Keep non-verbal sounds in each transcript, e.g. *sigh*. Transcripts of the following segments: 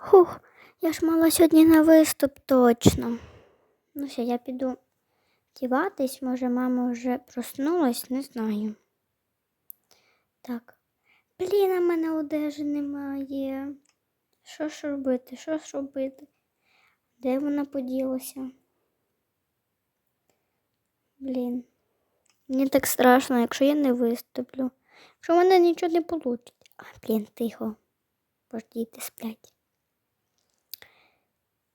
Хух, я ж мала сьогодні на виступ точно. Ну все, я піду діватись, може, мама вже проснулась, не знаю. Так. Блін, а мене одежі немає. Що ж робити? Що ж робити? Де вона поділася? Блін. Мені так страшно, якщо я не виступлю. Якщо в мене нічого не вийде. А, блін, тихо. Бо діти сплять.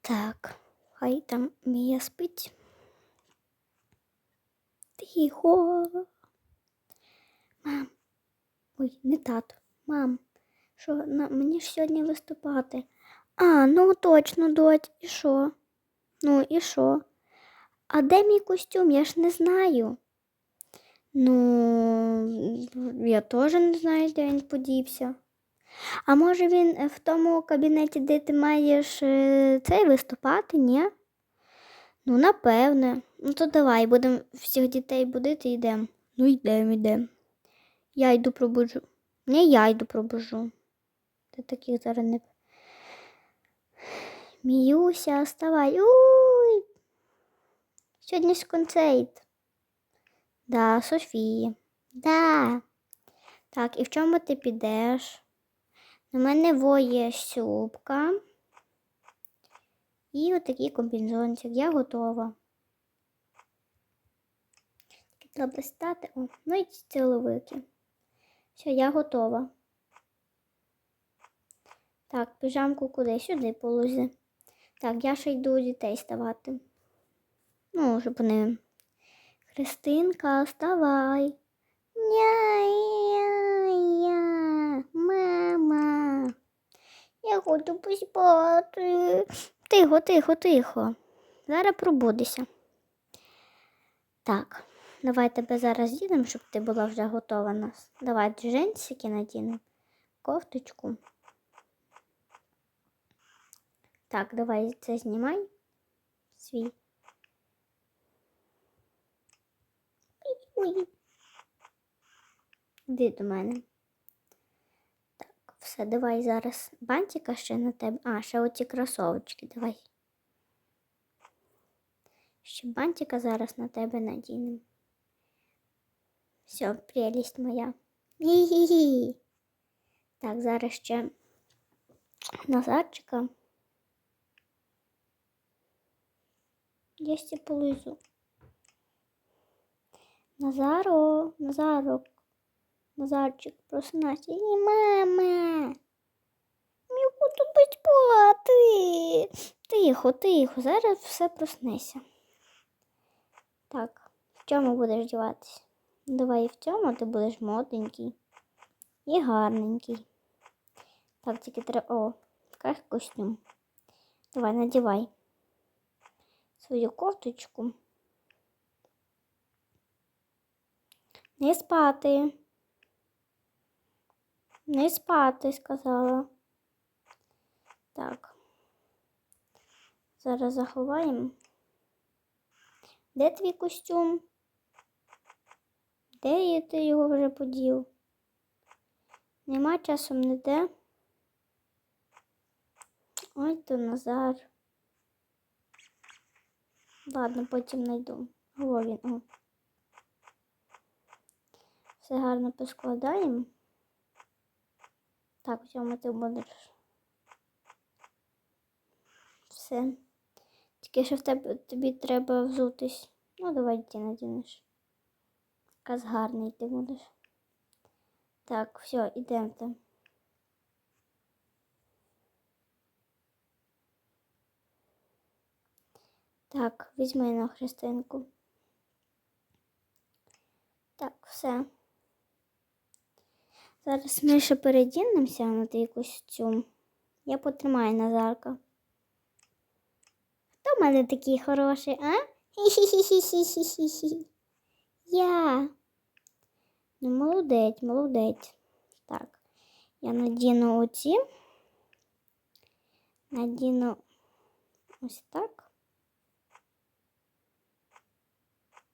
Так, хай там Мія спить. Тихо. Мам. Ой, не тато. Мам. Що на мені ж сьогодні виступати? А, ну точно, доть, і що? Ну, і що? А де мій костюм? Я ж не знаю. Ну, я теж не знаю, де він подівся. А може він е, в тому кабінеті, де ти маєш е, цей виступати, ні? Ну, напевне. Ну, то давай, будемо всіх дітей будити і йдемо. Ну, йдемо, йдемо. Я йду пробуджу. Не я йду пробуджу. Ти таких зараз не. *sighs* Міюся, вставай. Уй. Сьогодні ж концерт. Да, Софії. Да. Так, і в чому ти підеш? У мене воє сюбка. І отакий комбінзончик. Я готова. Треба стати. О, ну і ціловики. Все, я готова. Так, піжамку куди? Сюди положи. Так, я ще йду дітей ставати. Ну, щоб вони. Христинка, вставай. Ня-я-я, мама. Я хочу поспати. Тихо, тихо, тихо. Зараз пробудися. Так, давай тебе зараз дінемо, щоб ти була вже готова нас. Давай джинсики надінемо, кофточку. Так, давай це знімай. Свій. Іди до мене. Все, давай зараз бантика ще на тебе. А, ще оці кросовочки, давай. Ще бантика зараз на тебе надінемо. Все, прелість моя. Гі-гі-гі. Так, зараз ще назадчика. Я ще полизу. Назаро, Назарок, Назарчик, просинайся. І мама. Я буду спати. Тихо, тихо, зараз все проснеся. Так, в чому будеш діватися? Давай в цьому ти будеш модненький і гарненький. Так, тільки треба. О, такий костюм. Давай, надівай свою кофточку. Не спати. Не спати, сказала. Так. Зараз заховаємо. Де твій костюм? Де є ти його вже подів? Нема часом ніде. Ой, то Назар. Ладно, потім знайду. О, він. О. Все гарно поскладаємо. Так, цьому ти будеш. Все. Тільки що в тебе тобі треба взутись. Ну, давай ти надінеш. Якась гарний ти будеш. Так, все, ідемте. Так, візьми на Христинку. Так, все. Зараз ми ще передінемося на твій костюм. Я потримаю Назарка. Хто в мене такий хороший, а? Хі-хі-хі-хі-хі-хі-хі. *laughs* Я. Ну, молодець, молодець. Так, я надіну оці. Надіну ось так.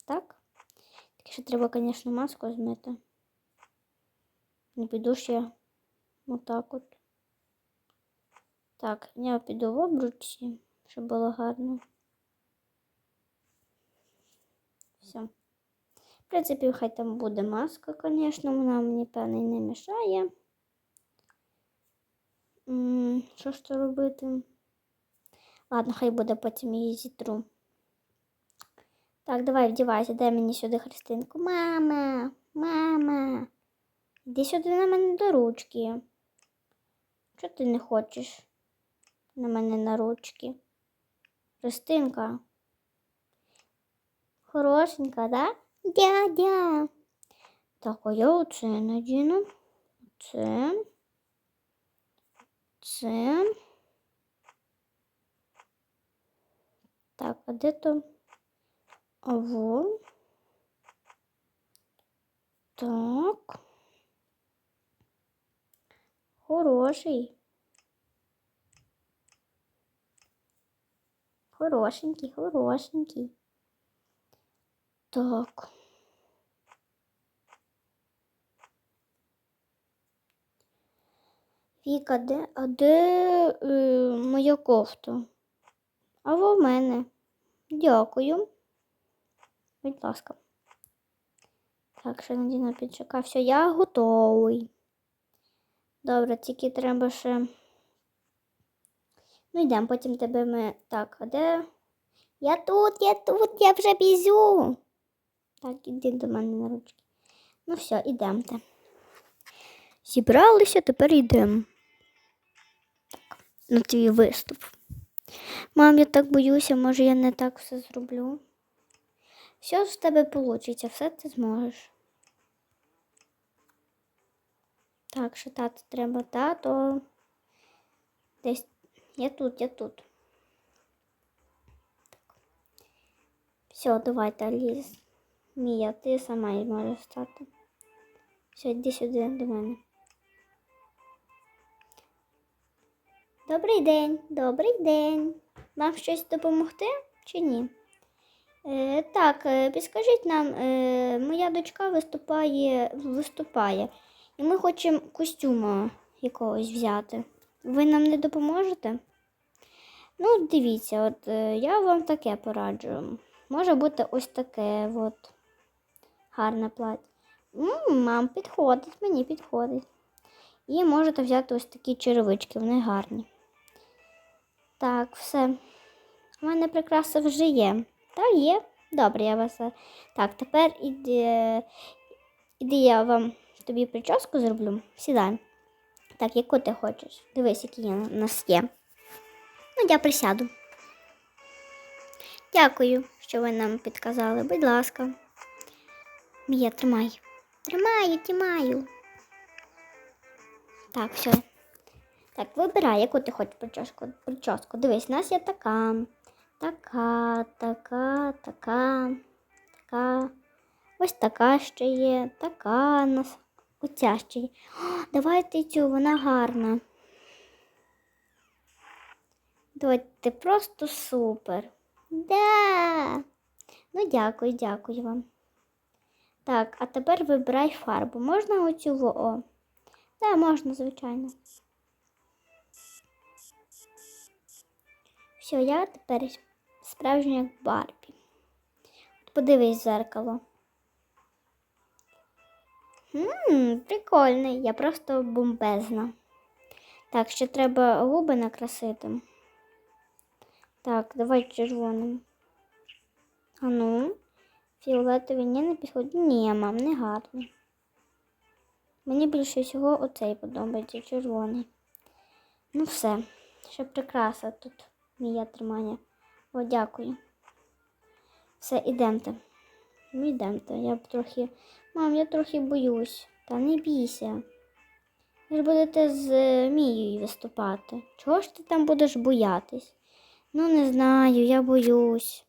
Так. Тільки ще треба, звісно, маску змити. Не піду ще отак от. Так, я піду в обручі, щоб було гарно. Все. В принципі, хай там буде маска, звісно, вона мені певний не мішає. Що ж то робити? Ладно, хай буде потім її зітру. Так, давай вдівайся, дай мені сюди Христинку. Мама, мама. Іди сюди на мене до ручки. Чого ти не хочеш на мене на ручки? Христинка. Хорошенька, да? Дядя. Так, а я оце надіну. Це. Це. Так, а де то? Аво. Так. Хороший. Хорошенький, хорошенький. Так. Віка, де, а де е, моя кофта? А в мене. Дякую. Будь ласка. Так, ще надіна підшука. Все, я готовий. Добре, тільки треба ще. Ну, йдемо, потім тебе ми. Так, а де? Я тут, я тут, я вже бізю. Так, іди до мене на ручки. Ну все, ідемте. Зібралися, тепер йдемо. Так, на твій виступ. Мам, я так боюся, може я не так все зроблю. Все з тебе вийде, все ти зможеш. Так, що тато треба, тато. Десь. Я тут, я тут. Все, давайте, Аліс. Мія, ти сама можеш стати. Все, йди сюди до мене. Добрий день, добрий день. Вам щось допомогти чи ні? Е, так, е, підскажіть нам, е, моя дочка виступає, виступає, і ми хочемо костюма якогось взяти. Ви нам не допоможете? Ну, дивіться, от е, я вам таке пораджу. Може бути ось таке от гарне плаття. Мам, підходить, мені підходить. І можете взяти ось такі черевички, вони гарні. Так, все. У мене прикраса вже є. Та є. Добре, я вас. е, Так, тепер іди, іди я вам тобі прическу зроблю. Сідай. Так, яку ти хочеш? Дивись, які є, у нас є. Ну, я присяду. Дякую, що ви нам підказали. Будь ласка. Мія, тримай. Тримаю, тримаю. Так, все. Так, вибирай, яку ти хочеш прическу. прическу. Дивись, у нас є така, така, така, така, така. Ось така ще є, така нас. Оця ще. О, *gasps* давайте цю, вона гарна. Давайте просто супер. Да. Ну, дякую, дякую вам. Так, а тепер вибирай фарбу. Можна оцю во? Так, можна, звичайно. Все, я тепер справжня як Барбі. Подивись в зеркало. Ммм, прикольний, я просто бомбезна. Так, ще треба губи накрасити. Так, давай червоним. А ну, фіолетовий ні, не підходить. Ні, мам, не гарний. Мені більше всього оцей подобається, червоний. Ну все, ще прикраса тут мія тримання. О, дякую. Все, ідемте. Ну. Я б трохи. Мам, я трохи боюсь. Та не бійся. Ви ж будете з е, Мією виступати. Чого ж ти там будеш боятись? Ну, не знаю, я боюсь.